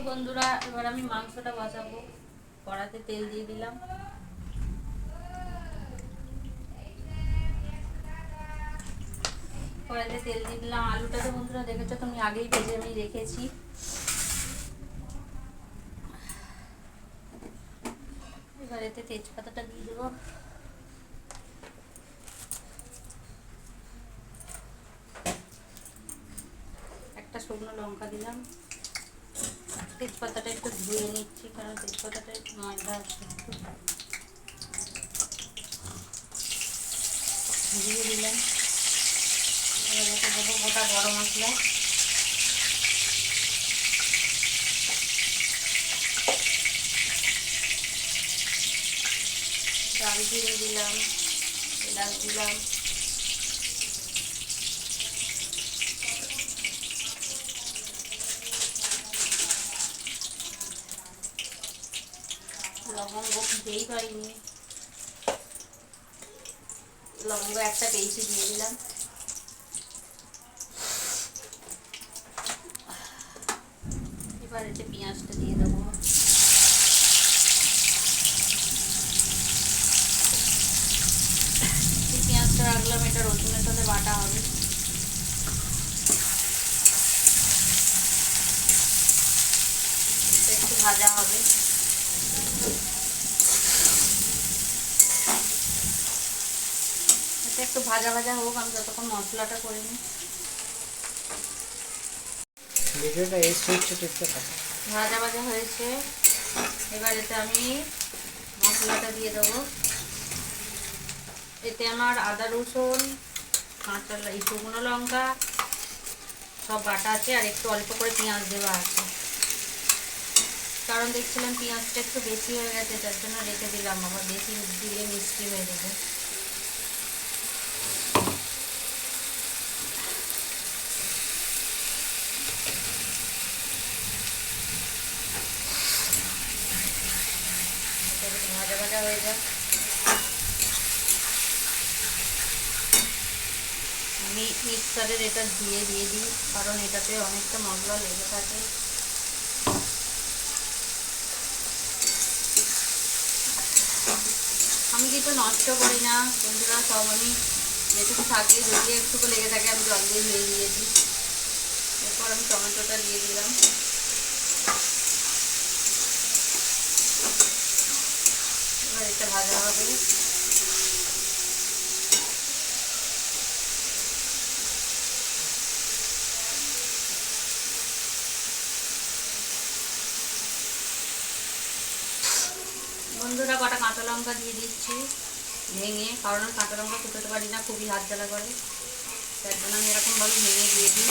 তো বন্ধুরা, এবার আমি মাংসটা বসাবো কড়াতে তেল দিয়ে দিলাম। কড়াইতে তেল দিয়ে দিলাম। আলুটা তো বন্ধুরা দেখেছ তুমি আগেই ভেজে আমি রেখেছি। এবার এতে তেজপাতাটা দিয়ে দেবো। একটা শুকনো লঙ্কা দিলাম। তেজপাতাটা একটু ধুয়ে নিচ্ছি, কারণ তেজপাতাটা একটু ময়দা আছে। দিয়ে দিলাম। এবার গোটা গরম মশলা। দারচিনি দিলাম, এলাচ দিলাম। লবঙ্গ দিতেই পারিনি। লবঙ্গ একটা পেয়েছি, দিয়ে দিলাম। এবার এতে পেঁয়াজটা দিয়ে দেবো। পেঁয়াজটা রাখলাম, এটা রসুনের সাথে বাটা হবে। একটু ভাজা হবে এটা একটু ভাজা ভাজা হোক আমি যতক্ষণ মশলাটা করে নিই। ভিডিওটা এই সুইচটা টিপতে থাকো। ভাজা ভাজা হয়েছে। এবার এতে আমি মশলাটা দিয়ে দেবো। এতে আমার আদা রসুন কাঁচা এই শুকনো লঙ্কা সব বাটা আছে আর একটু অল্প করে পেঁয়াজ দেওয়া আছে। কারণ দেখছিলাম পেঁয়াজটা একটু বেশি হয়ে গেছে তার জন্য রেখে দিলাম আবার বেশি দিলে মিষ্টি হয়ে যাবে এটা বেশ ভাজা ভাজা হয়ে যাক আমি মিক্সারের এটা দিয়ে দিয়ে দিই, কারণ এটাতে অনেকটা মশলা লেগে থাকে। আমি কিছু নষ্ট করি না, বন্ধুরা, সব আমি যেটুকু থাকে, যদি একটুকু লেগে থাকে, আমি জল দিয়ে ধুয়ে দিয়ে দিই এরপর আমি টমেটোটা দিয়ে দিলাম। এবার এটা ভাজা হবে বন্ধুরা কটা কাঁচা লঙ্কা দিয়ে দিচ্ছি ভেঙে, কারণ কাঁচা লঙ্কা কুটোতে পারি না, খুবই হাত জ্বালা করে। তার জন্য আমি এরকমভাবে ভেঙে দিয়ে দিই।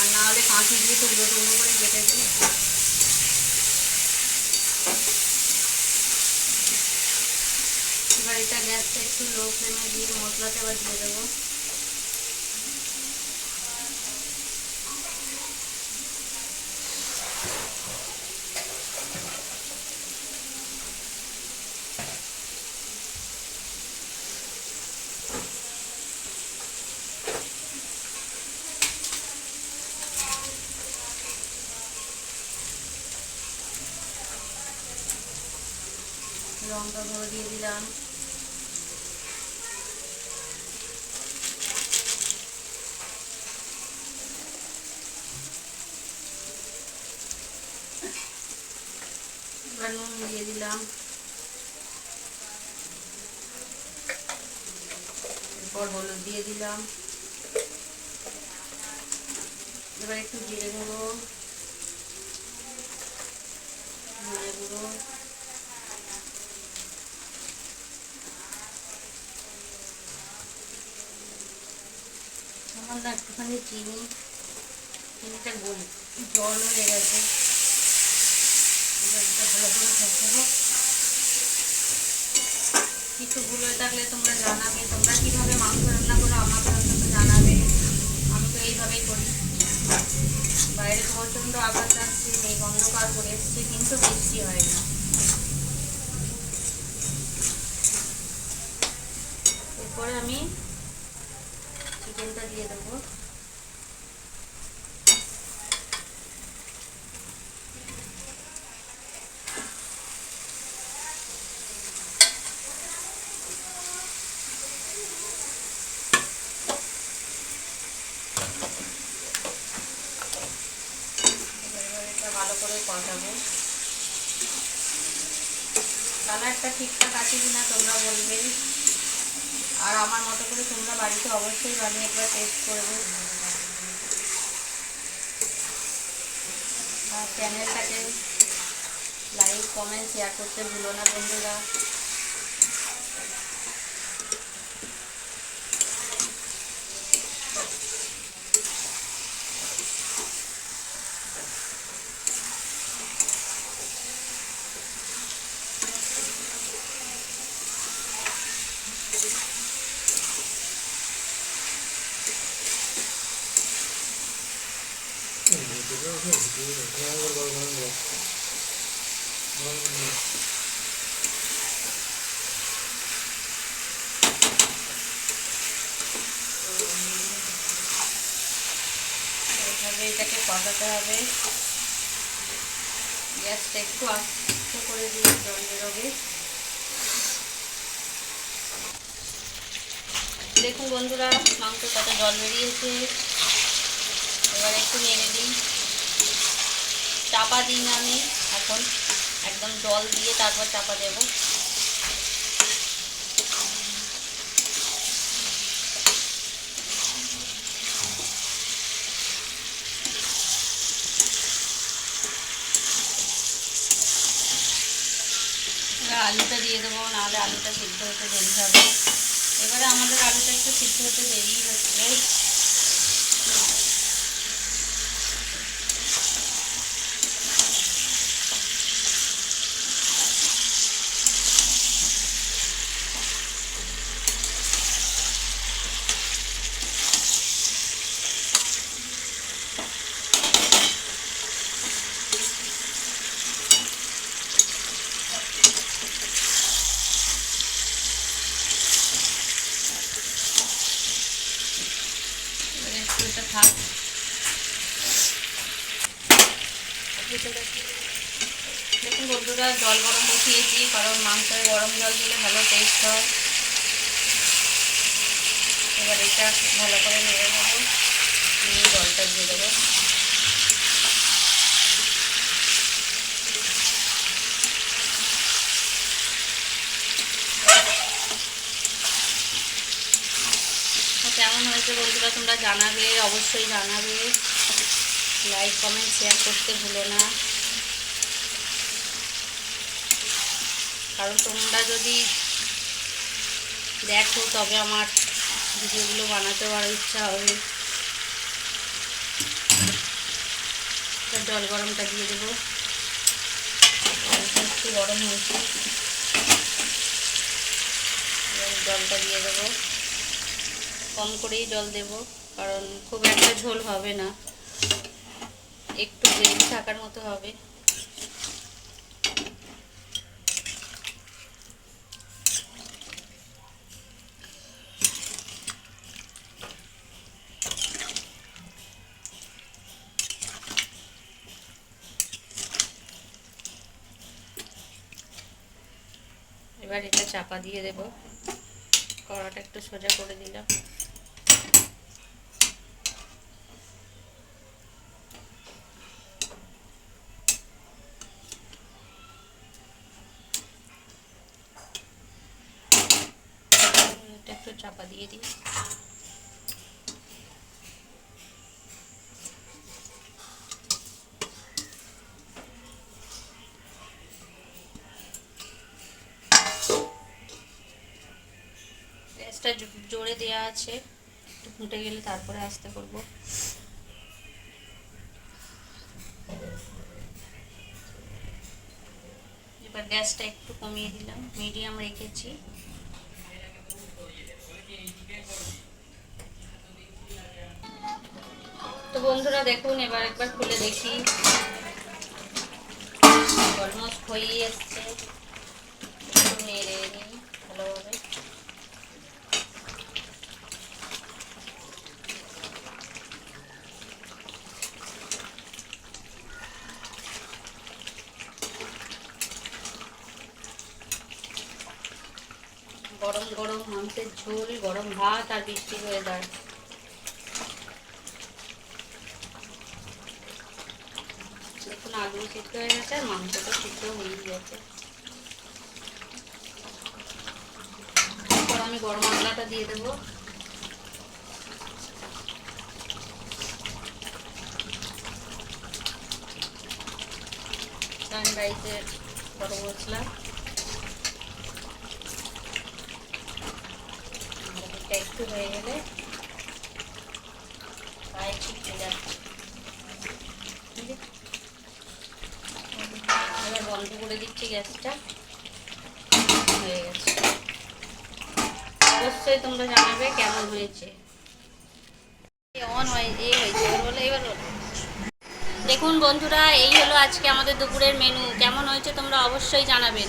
আর না হলে কাঁচি দিয়ে টুকরো টুকরো করে কেটে দিই। এবার এটা গ্যাসটা একটু লো ফ্লেমে দিয়ে মশলাটা এবার দিয়ে দেবো। লঙ্কা গুঁড়ো দিয়ে দিলাম। এবার নুন দিয়ে দিলাম। এরপর হলুদ দিয়ে দিলাম। এবার একটু জিরে গুঁড়ো জিরে গুঁড়ো। সামান্য একটুখানি চিনি, চিনিটা গোল জল হয়ে গেছে। ভালো করে ফেসাবো কিছু ভুল হয়ে থাকলে তোমরা জানাবে, তোমরা কীভাবে মাংস রান্না করো, আমাকে অন্তত জানাবে। আমি তো এইভাবেই করি। বাইরে প্রচণ্ড আবাস আসছে মেঘ অন্ধকার করে এসছে, কিন্তু বৃষ্টি হয় না। এরপরে আমি তেলটা দিয়ে দেবো। ভালো করে কষাবো কালারটা ঠিকঠাক আছে কিনা তোমরা বলবে। আর আমার মতো করে তোমরা বাড়িতে অবশ্যই বানিয়ে একবার টেস্ট করবে। আর চ্যানেলটাকে লাইক কমেন্ট শেয়ার করতে ভুলো না বন্ধুরা। এইভাবে এটাকে কষাতে হবে। গ্যাসটা একটু আস্তে করে দিয়ে জল বেরোবে দেখুন বন্ধুরা মাংস কত জল বেরিয়েছে। এবার একটু নেড়ে দিই। চাপা দিই না আমি। এখন একদম জল দিয়ে তারপর চাপা দেবো। আলুটা দিয়ে দেবো, নাহলে আলুটা সিদ্ধ হতে দেরি হবে। এবারে আমাদের আলুটা একটু সিদ্ধ হতে দেরি হচ্ছে এবারে একটু এটা থাক দেখুন বন্ধুরা, জল গরম বসিয়েছি, কারণ মাংসে গরম জল দিলে ভালো টেস্ট হয়। এবার এটা ভালো করে নেড়ে দেবো নিয়ে জলটা দিয়ে দেবো। কেমন হয়েছে বন্ধুরা? তোমরা জানাবে, অবশ্যই জানাবে। লাইক কমেন্ট শেয়ার করতে ভুলো না। কারণ তোমরা যদি দেখো, তবে আমার ভিডিওগুলো বানাতেও আরও ইচ্ছা হবে। জল গরমটা দিয়ে দেবো। একটু গরম হয়েছে। জলটা দিয়ে দেবো। কম করেই জল দেব, কারণ খুব একটা ঝোল হবে না। একটু গ্রেভি থাকার মতো হবে। এবার এটা চাপা দিয়ে দেব। কড়াটা একটু সোজা করে দিলাম এটা একটু চাপা দিয়ে দিই। গ্যাসটা জোরে দেওয়া আছে। একটু ফুটে গেলে তারপরে আস্তে করব। এবার গ্যাসটা একটু কমিয়ে দিলাম। মিডিয়াম রেখেছি। তো বন্ধুরা দেখুন, এবার একবার খুলে দেখি। অলমোস্ট হয়েই এসছে। নেড়ে নিই ভালোভাবে। গরম গরম মাংসের ঝোল, গরম ভাত আর বৃষ্টি ওয়েদার দেখুন সিদ্ধ হয়ে গেছে, আর মাংসটা সিদ্ধ হয়ে গেছে। তারপর আমি গরম মশলাটা দিয়ে দেবো। সানরাইজের গরম মশলা। একটু হয়ে গেলে বন্ধ করে দিচ্ছি গ্যাসটা। হয়ে গেছে। অবশ্যই তোমরা জানাবে কেমন হয়েছে। অন হয়ে হয়েছে, এবার দেখুন বন্ধুরা, এই হলো আজকে আমাদের দুপুরের মেনু কেমন হয়েছে তোমরা অবশ্যই জানাবেন।